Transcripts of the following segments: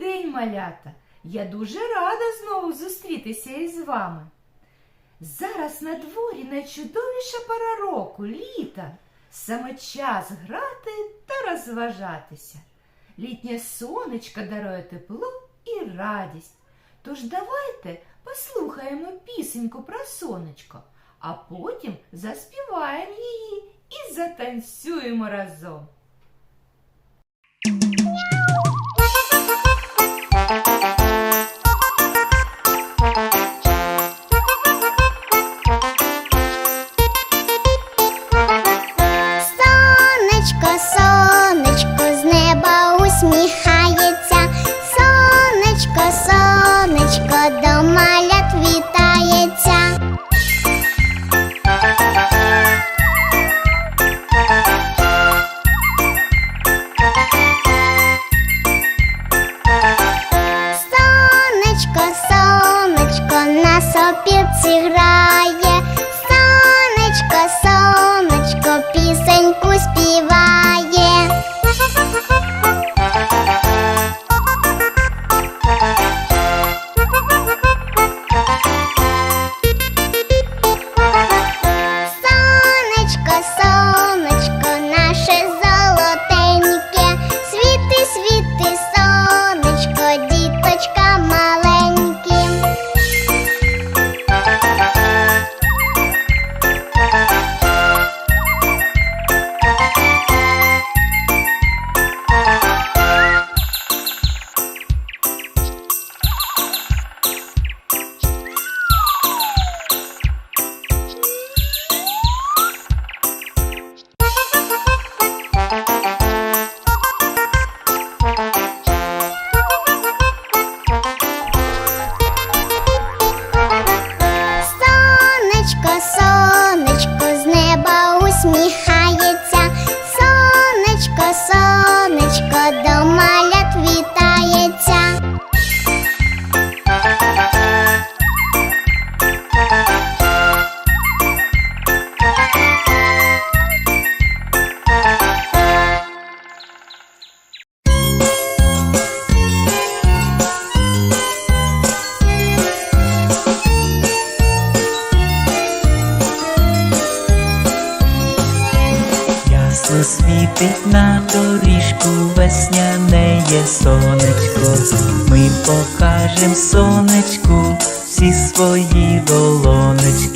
День, малята! Я дуже рада знову зустрітися із вами. Зараз на дворі найчудовіша пора року, літа. Саме час грати та розважатися. Літнє сонечко дарує тепло і радість. Тож давайте послухаємо пісеньку про сонечко, а потім заспіваємо її і затанцюємо разом. Ясно світить на доріжку весняне є сонечко. Ми покажем сонечку всі свої долонечки,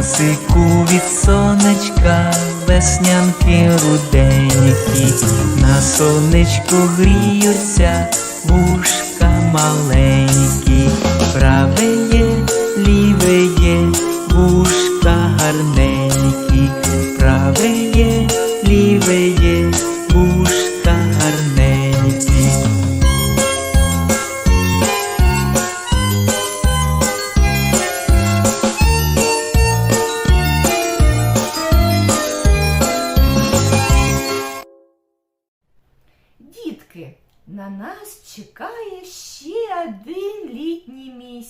носику від сонечка веснянки руденькі, на сонечку гріються вушка маленькі, праве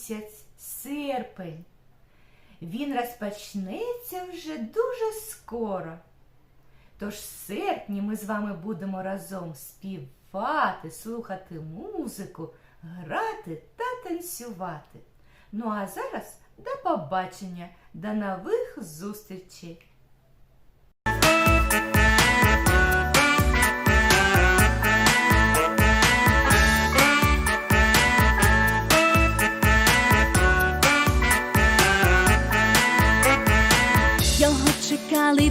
місяць серпень. Він розпочнеться вже дуже скоро. Тож в серпні ми з вами будемо разом співати, слухати музику, грати та танцювати. Ну а зараз до побачення, до нових зустрічей!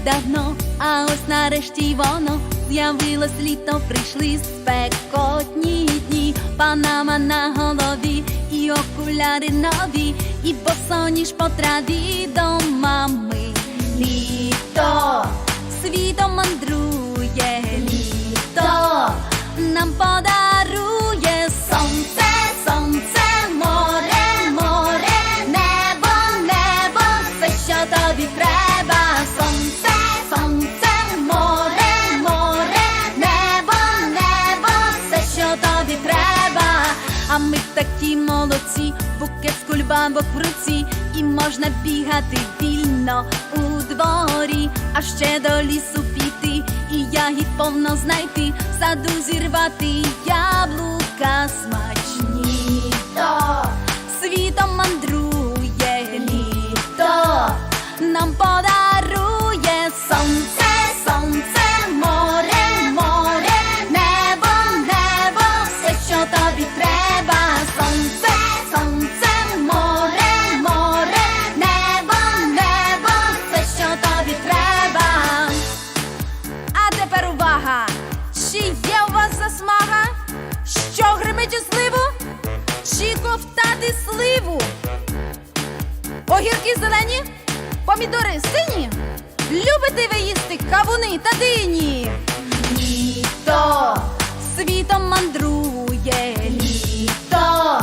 Давно, а ось нарешті воно з'явилось літо, прийшли спекотні дні, панама на голові, і окуляри нові, і босоніж по траві до мами. Літо світом мандрує, літо нам подарує що тобі треба. А ми такі молодці, букет з кульбабок в руці, і можна бігати вільно у дворі, а ще до лісу піти, і ягід повно знайти, в саду зірвати. Яблука смачні. То світом мандрує літо, нам подарує сливу? Огірки зелені, помідори сині. Любите ви їсти кавуни та дині? Літо світом мандрує літо,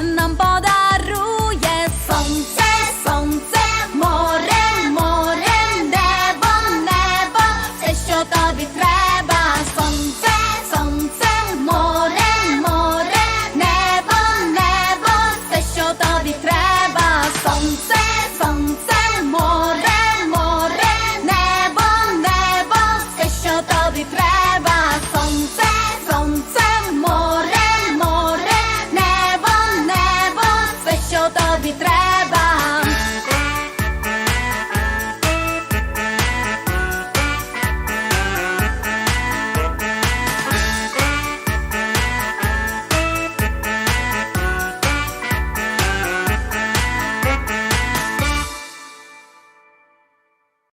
нам подарує сонце, сонце, море, море, небо, небо, все, що тобі треба, сонце, сонце, море,